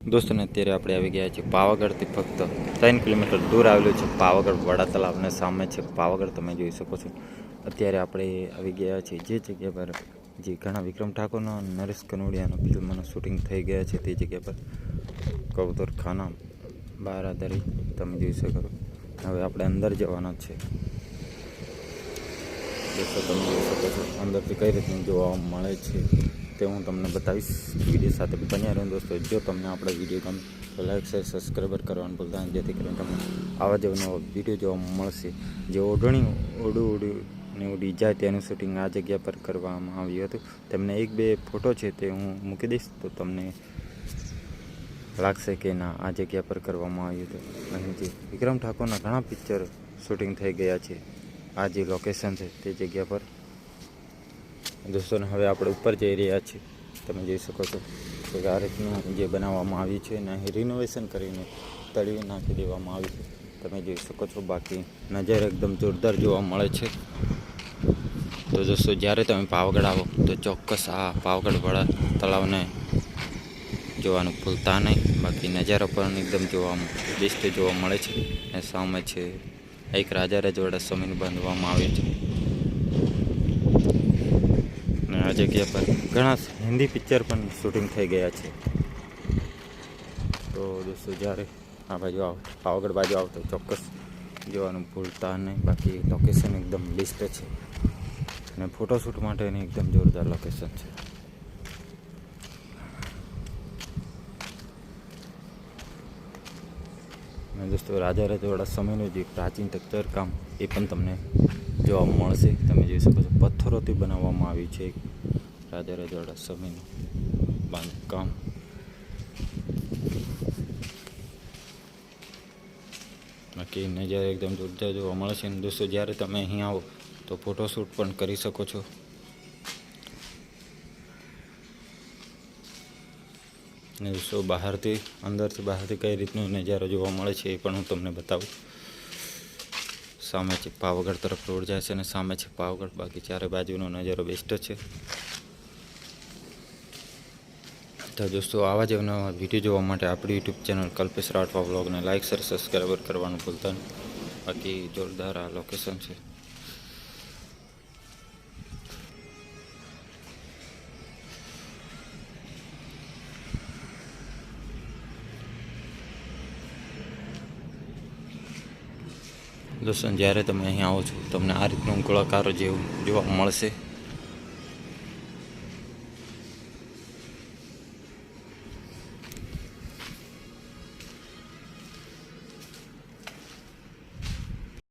દોસ્તોને અત્યારે આપણે આવી ગયા છીએ પાવાગઢથી ફક્ત ત્રણ કિલોમીટર દૂર આવેલું છે પાવાગઢ વડા તલાવને સામે છે. પાવાગઢ તમે જોઈ શકો છો. અત્યારે આપણે આવી ગયા છીએ જે જગ્યા પર જે ઘણા વિક્રમ ઠાકોરનો, નરેશ કનોડિયાનો ફિલ્મોનું શૂટિંગ થઈ ગયા છે તે જગ્યા પર. કબૂતર ખાના, બારાદરી, તમે જોઈ શકો હવે આપણે અંદર જવાના છે. દોસ્તો, તમે જોઈ શકો છો, અંદરથી કઈ રીતનું જોવા મળે છે. તે હું તમને બતાવીશ વીડિયો સાથે બન્યા રહ્યો દોસ્તો. જો તમને આપણો વીડિયો ગમે તો લાઈક, શેર સબસ્ક્રાઈબર કરવાનું ભૂલતા જેથી કરીને તમને આવા જેવો નવો વીડિયો જોવા મળશે. જે ઓઢણી, ઓડું ઓડું ને ઉડી જાય તેનું શૂટિંગ આ જગ્યા પર કરવામાં આવ્યું હતું. તેમને એક, બે ફોટો છે તે હું મૂકી દઈશ, તો તમને લાગશે કે ના, આ જગ્યા પર કરવામાં આવ્યું હતું. અહીં જે વિક્રમ ઠાકોરના ઘણા પિક્ચર શૂટિંગ થઈ ગયા છે. આ જે લોકેશન છે તે જગ્યા પર દોસ્તોને હવે આપણે ઉપર જઈ રહ્યા છીએ. તમે જોઈ શકો છો કે આ રીતનું જે બનાવવામાં આવ્યું છે એને રિનોવેશન કરીને તળી નાખી દેવામાં આવ્યું છે. તમે જોઈ શકો છો, બાકી નજર એકદમ જોરદાર જોવા મળે છે. તો દોસ્તો, જ્યારે તમે પાવાગઢ આવો, તો ચોક્કસ આ પાવગઢવાળા તળાવને જોવાનું ભૂલતા નહીં. બાકી નજારો પણ એકદમ જોવા બેસ્ટ જોવા મળે છે. અને સામે છે એક રાજા રજવાડા સમયનું બાંધવામાં આવ્યું છે. આ જગ્યા પર ઘણા હિન્દી પિક્ચર પણ શૂટિંગ થઈ ગયા છે. તો દોસ્તો જ્યારે આ બાજુ આવો પાવાગઢ બાજુ આવો તો ચોક્કસ જોવાનું ભૂલતા નહીં. બાકી લોકેશન એકદમ બેસ્ટ છે. અને ફોટોશૂટ માટેની એકદમ જોરદાર લોકેશન છે. દોસ્તો રાજા રજવાડા સમયનું જે પ્રાચીન તકચર કામ એ પણ તમને જોવા મળશે. તમે જોઈ શકો છો, પથ્થરોથી બનાવવામાં આવ્યું છે રાજા રજવાડા સમયનું બાંધકામ. બાકી નજારો એકદમ જોરદાર જોવા મળે છે અને દોસ્તો, જ્યારે તમે અહીં આવો, તો ફોટોશૂટ પણ કરી શકો છો. ને દોસ્તો, બહારથી, અંદરથી બહારથી કઈ રીતનો નજારો જોવા મળે છે એ પણ હું તમને બતાવું. સામે છે પાવાગઢ તરફ રોડ જાય છે અને સામે છે પાવાગઢ, બાકી ચારે બાજુનો નજારો બેસ્ટ છે. તો દોસ્તો, આવા જ વીડિયો જોવા માટે આપણી યુટ્યુબ ચેનલ કલ્પેશ રાઠવા બ્લોગને લાઇક શેર સબસ્ક્રાઈબર કરવાનું ભૂલતા નહીં. બાકી જોરદાર આ લોકેશન છે. દોસ્તો જ્યારે તમે અહીં આવો છો તમને આ રીતનું ગોળાકાર જેવું જોવા મળશે.